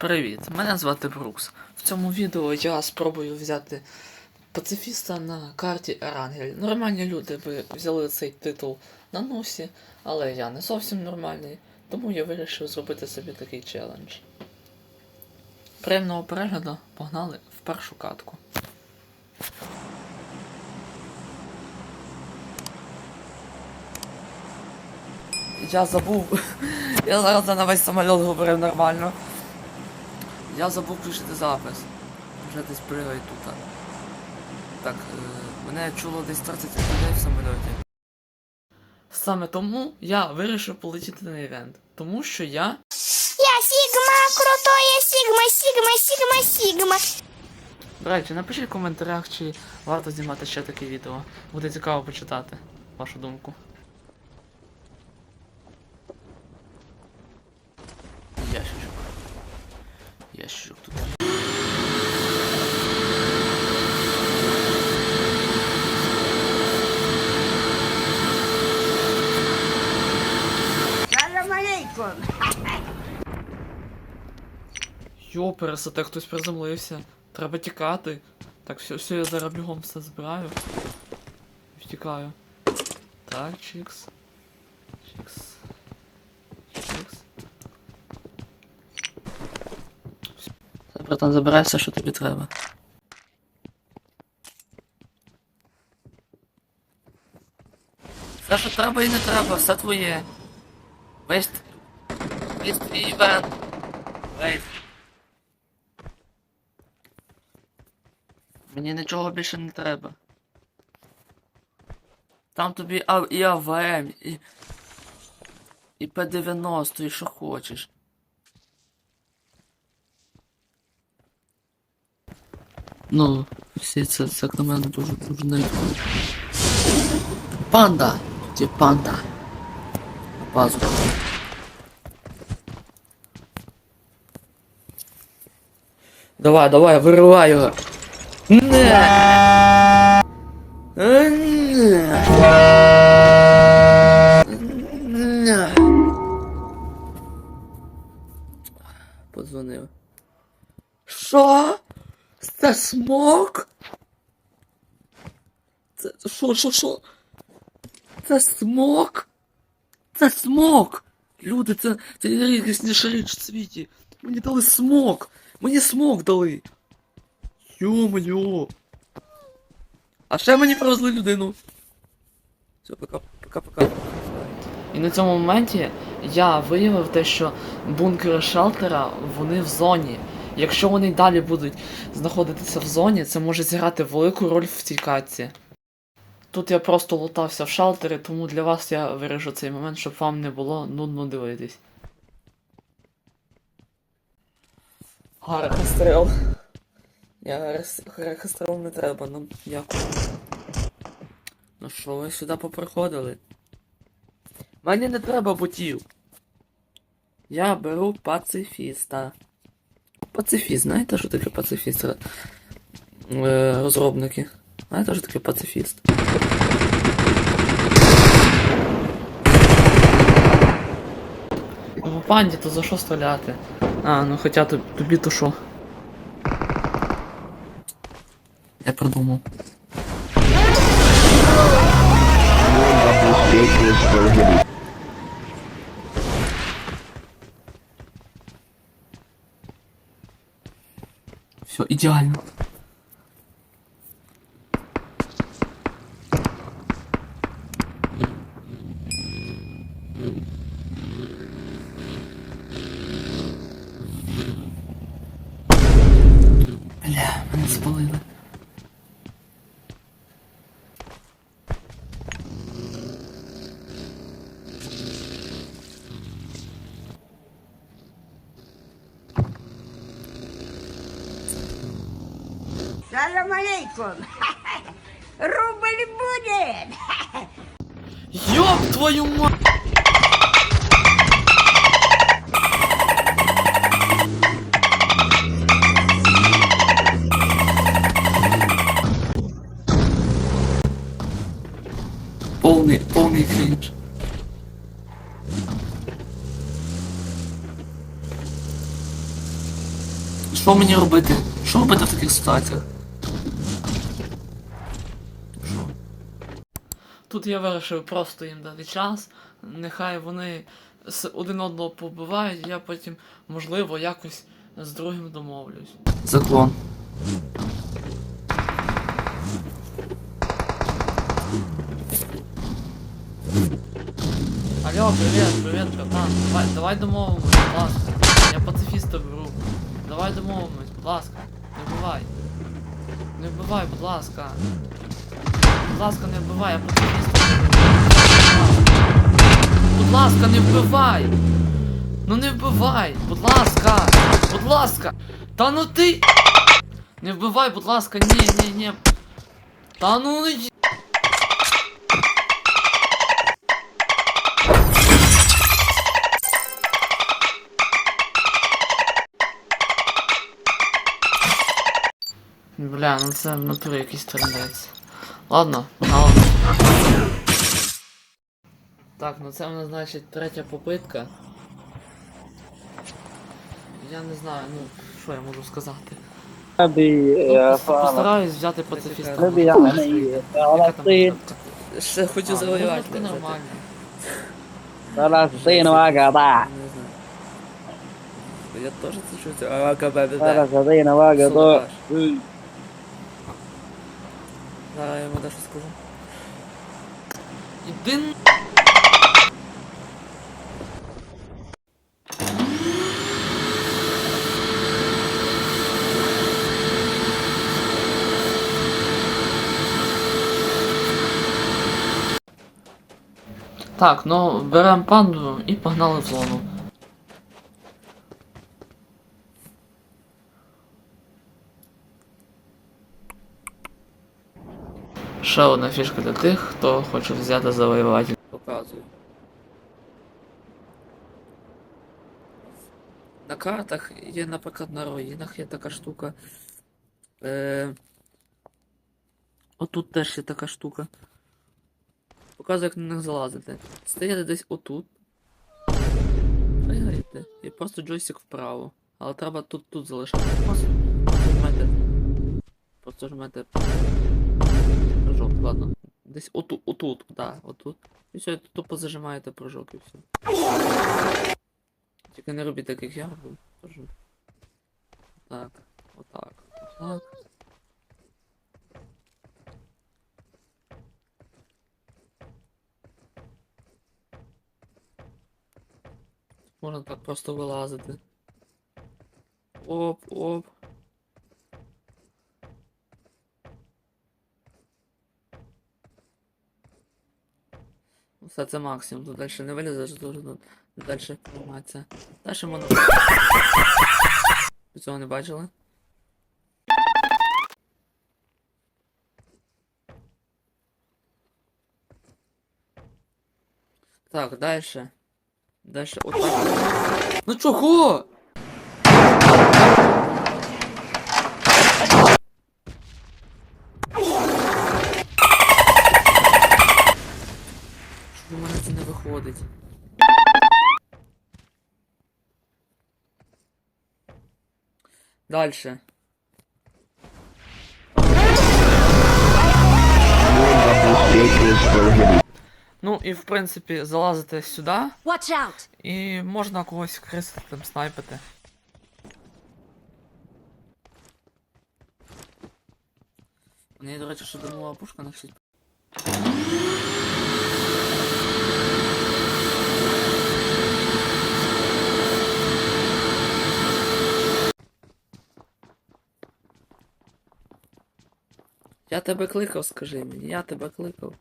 Привіт, мене звати Брукс. В цьому відео я спробую взяти пацифіста на карті Ерангель. Нормальні люди би взяли цей титул на носі, але я не зовсім нормальний, тому я вирішив зробити собі такий челендж. Приємного перегляду, погнали в першу катку. Я забув. Я зараз на весь самоліт говорив нормально. Я забув включити запис. Вже десь пригає тут. Так, е, мене чуло десь 30 людей в самольоті. Саме тому я вирішив полетіти на івент. Тому що я. Я Сигма, крутое Сигма, Сигма, Сигма, Сигма. До речі, напишіть в коментарях, чи варто знімати ще таке відео. Буде цікаво почитати вашу думку. Ящичок. Ящичок тут. Салам алейкум. Йо, пересете, хтось приземлився. Треба тікати. Так, все, все, я зараз бігом все збираю. Втікаю. Так. Чікс. Чікс. Все, братан, забирай все, що тобі треба. Все, що треба і не треба, все твоє. Весь, весь твій івент. Весь. Мені нічого більше не треба. Там тобі і АВМ, і. І П-90, і що хочеш. Ну, всі це, це на мене дуже дуже не. Панда! Ті панда. Пазу. Давай, давай, виривай його. Не. Не. Що? Це смок? Це що, що, що? Це смок? Це смок! Люди, це, це найрідкісніша річ в світі. Мені дали смок! Мені смок дали! Йо-моє! А ще мені привезли людину. Все, пока, пока, пока. І на цьому моменті я виявив те, що бункери шелтера вони в зоні. Якщо вони далі будуть знаходитися в зоні, це може зіграти велику роль в цій катці. Тут я просто лутався в шелтері, тому для вас я виріжу цей момент, щоб вам не було нудно дивитись. Гархастрел. Я гархастрел не треба, нам дякую. Ну що, ви сюди поприходили? Мені не треба ботів. Я беру пацифіста. Пацифіст, знаєте, що таке пацифіст? Е, розробники. Знаєте, що таке пацифіст? По панді, то за що стріляти? А, ну хоча тобі, то що? Я придумав. Все, ідеально. Бля, Салам алейкум. Рубль будет. Ёб твою мать! Полный, полный кринж. Що мені робити? Що робити в таких ситуаціях? Тут я вирішив просто їм дати час. Нехай вони один одного побивають, я потім, можливо, якось з другим домовлюсь. Заклон. Алло, привет, привет, братан. Давай, давай домовимось, будь ласка. Я пацифіста беру. Давай домовимось, будь ласка. Не вбивай. Не вбивай, будь ласка. Будь ласка, не вбивай, я. Будь ласка, не вбивай! Ну не вбивай! Будь ласка! Будь ласка! Та ну ти! Не вбивай, будь ласка, ні, ні, ні. Та ну не. Бля, ну це в натурі якийсь трендець. Ладно, погнали. Так, ну це в нас значить третя попитка. Я не знаю, ну що я можу сказати. Тобі Ну, е, пос- постараюсь взяти пацифіста. Яка там ти. Ще хочу А, завоювати. ну, нормально. зараз ти гада. Не знаю. Я теж це чую. А, КБ, нова гада. Зараз я йому дещо скажу. Іди Так, ну беремо панду і погнали в зону. Ще одна фішка для тих, хто хоче взяти завоювати. Показую. На картах є, наприклад, на руїнах є така штука. Е... Отут теж є така штука. Показую, як на них залазити. Стоїте десь отут. Пригаєте. І просто джойстик вправо. Але треба тут тут залишати. Просто жмете. Просто жмете. Ладно. Десь отут, отут, да, отут. І все, тупо зажимаєте прыжок і все. Тільки не робіть так, як я роблю. Тоже. Так, отак, отак. Можна так просто вилазити. Оп, оп. Все це максимум, тут далі не вилізеш, дуже тут далі прийматися. Далі можна. Ви цього не бачили? Так, далі. Далі отак. Ну чого? Що в мене це не виходить? Дальше. Ну і в принципі залазите сюди Watch out! і можна когось крисити там снайпити. У неї, до речі, ще домова пушка на 6. Я тебе кликав, скажи мені, я тебе кликав.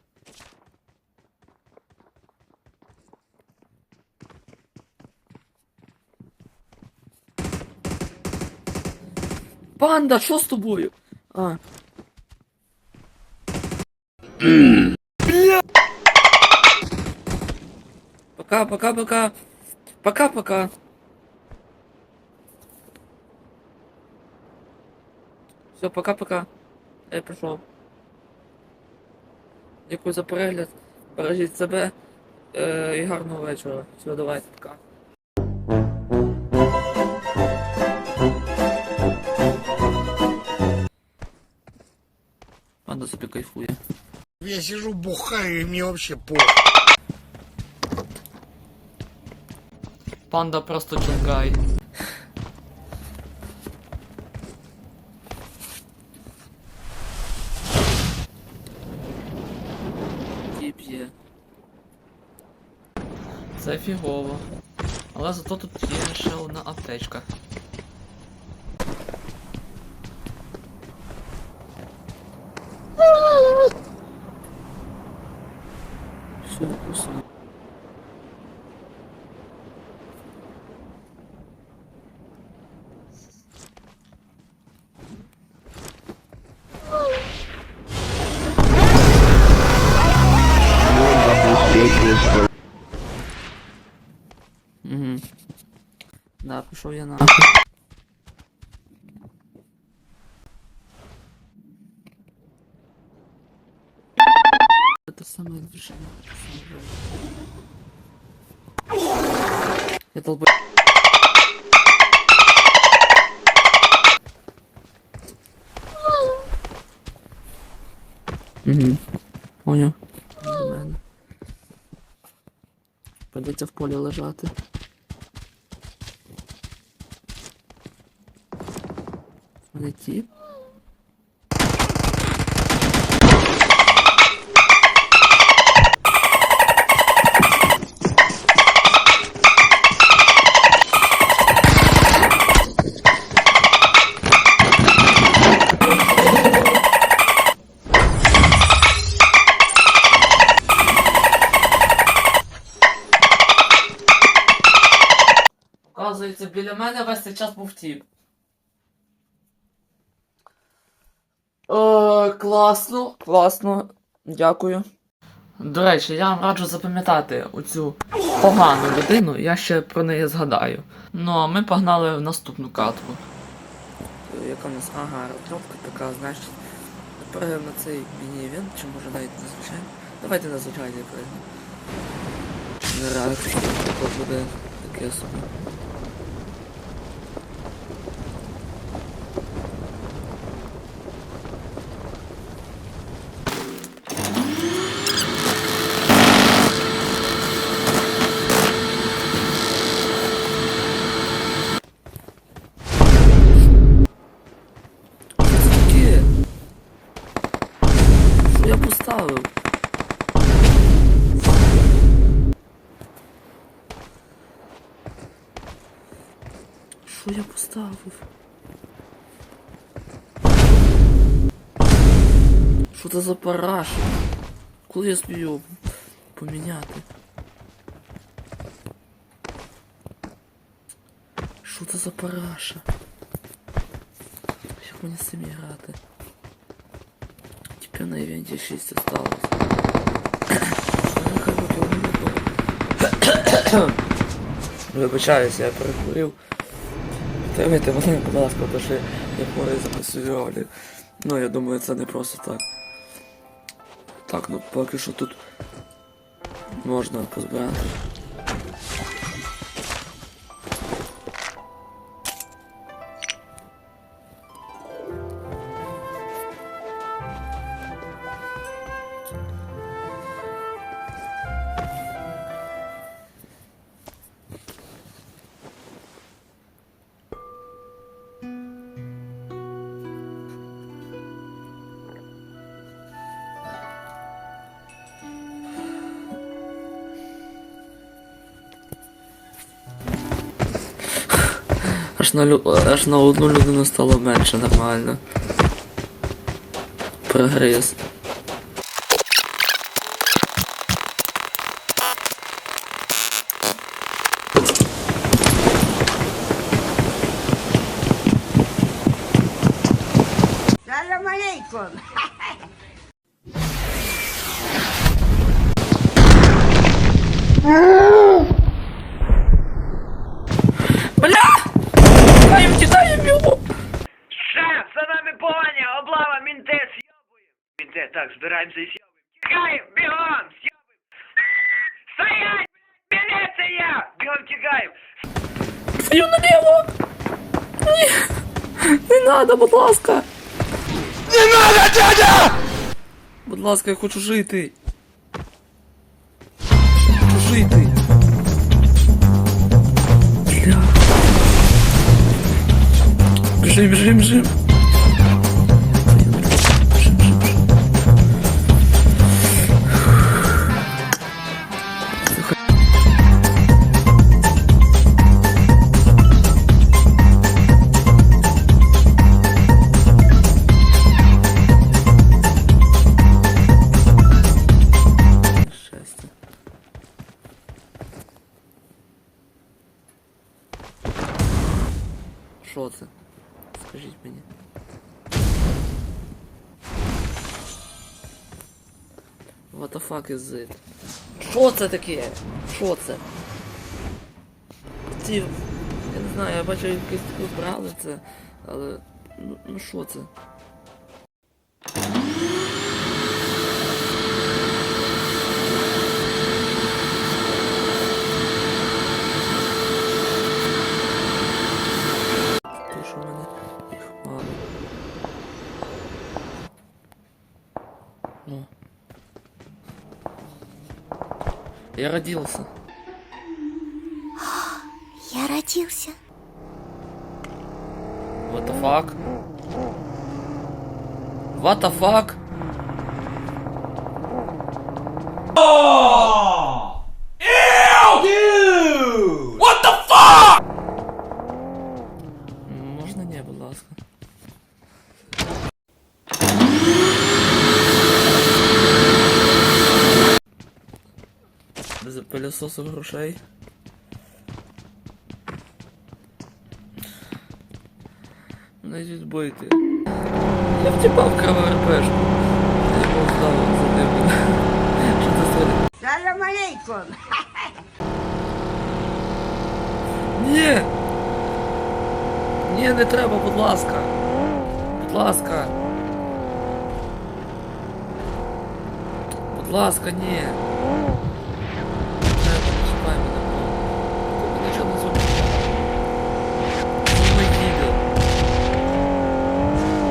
Панда, що з тобою? А. Бля! Пока, пока, пока. Пока, пока. Все, пока, пока. Е, Я пішов. Дякую за перегляд. Бережіть себе е, і гарного вечора. Все, давайте, пока. Панда собі кайфує. Я сижу бухаю, і мені вообще похуй. Панда просто джангай. Фігово. Але зато тут є ще одна аптечка. Пішов я нахуй. Это самое движение. Я долбой. Угу. Понял. Придеться в полі лежати. Тіп. Оказується, біля мене весь цей час був тіп. Е, класно, класно. Дякую. До речі, я вам раджу запам'ятати оцю погану людину, я ще про неї згадаю. Ну, а ми погнали в наступну катку. Яка у нас ага, розробка така, знаєш. Перейдемо на цей міні-івент, чи може навіть на звичайний. Давайте на звичайний. Не реакція, буде таке собі. Коли я собі його поміняти? Що це за параша? Як мені з цим грати? Тепер на івенті 6 осталось. Було. Вибачаюся, я перехворів. Підтримайте мене, будь ласка, тому що я хворий записую ролі. Ну, я думаю, це не просто так. Так, ну поки що тут можна позбирати. Аж на, лю... аж на одну людину стало менше нормально. Прогрес. Салам. надо, будь ласка! Не надо, дядя! Будь ласка, я хочу жити. Хочу жити. Бля. Біжим, біжим, біжим. Що це? Скажіть мені. What the fuck is it? Що це таке? Що це? Ці... Я не знаю, я бачу якісь таку брали це, але... Ну, ну що це? Я родился. Я родился. What the fuck? What the fuck? Можна Пилососу грошей. Навіть відбойте. Я втіпав криву РПшку. Я здав за ним. Що це стоїть? Салам алейкум. Ні! Ні, не треба, будь ласка. Будь ласка. Будь ласка, ні. Не треба, не чіпай мене, бро. Ти нічого не зробив. Ми їде.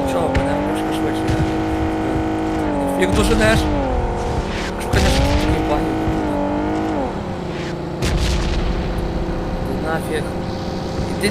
Нічого, мене трошки швидше. я- Як доженеш? Якщо, конечно, таких багів. Іди.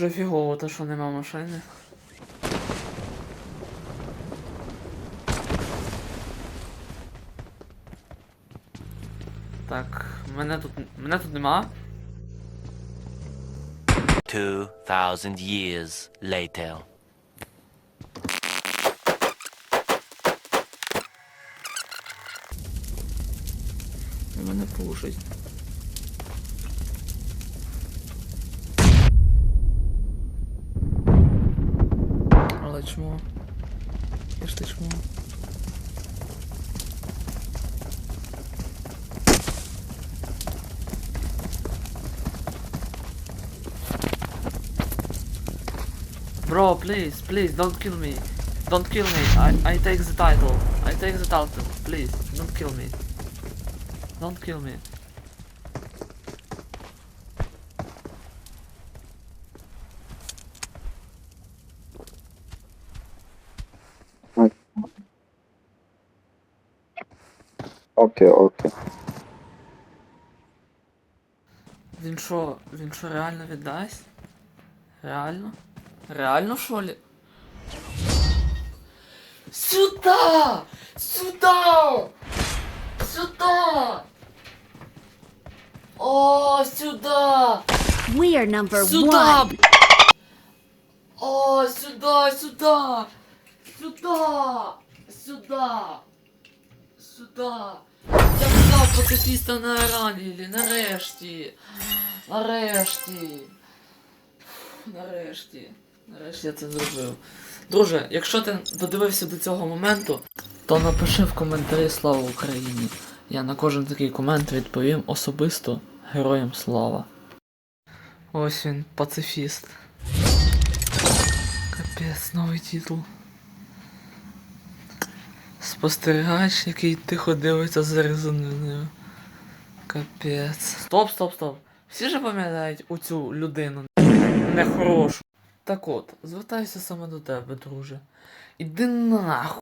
Дуже фігово, те, що нема машини. Так, мене тут. Мене тут нема. 2,000 years later. Мене пушить. чмо? Я ж ти чмо? Bro, please, please, don't kill me. Don't kill me. I, I take the title. I take the title. Please, don't kill me. Don't kill me. Окей, окей. Він що, він що реально віддасть? Реально? Реально що ли? Сюда! Сюда! Сюда! О! Сюда! We are number Сюда! one. О, сюда, сюда! Сюда! Сюда! Сюда! Взяв пацифіста на Ерангелі, нарешті! Нарешті! Нарешті. Нарешті я це зробив. Друже, якщо ти додивився до цього моменту, то напиши в коментарі Слава Україні. Я на кожен такий комент відповім особисто героям слава. Ось він, пацифіст. Капець, новий титул. Спостерігач, який тихо дивиться за резоною. Капець. Стоп, стоп, стоп. Всі ж пам'ятають оцю людину нехорошу. Так от, звертаюся саме до тебе, друже. Іди нахуй.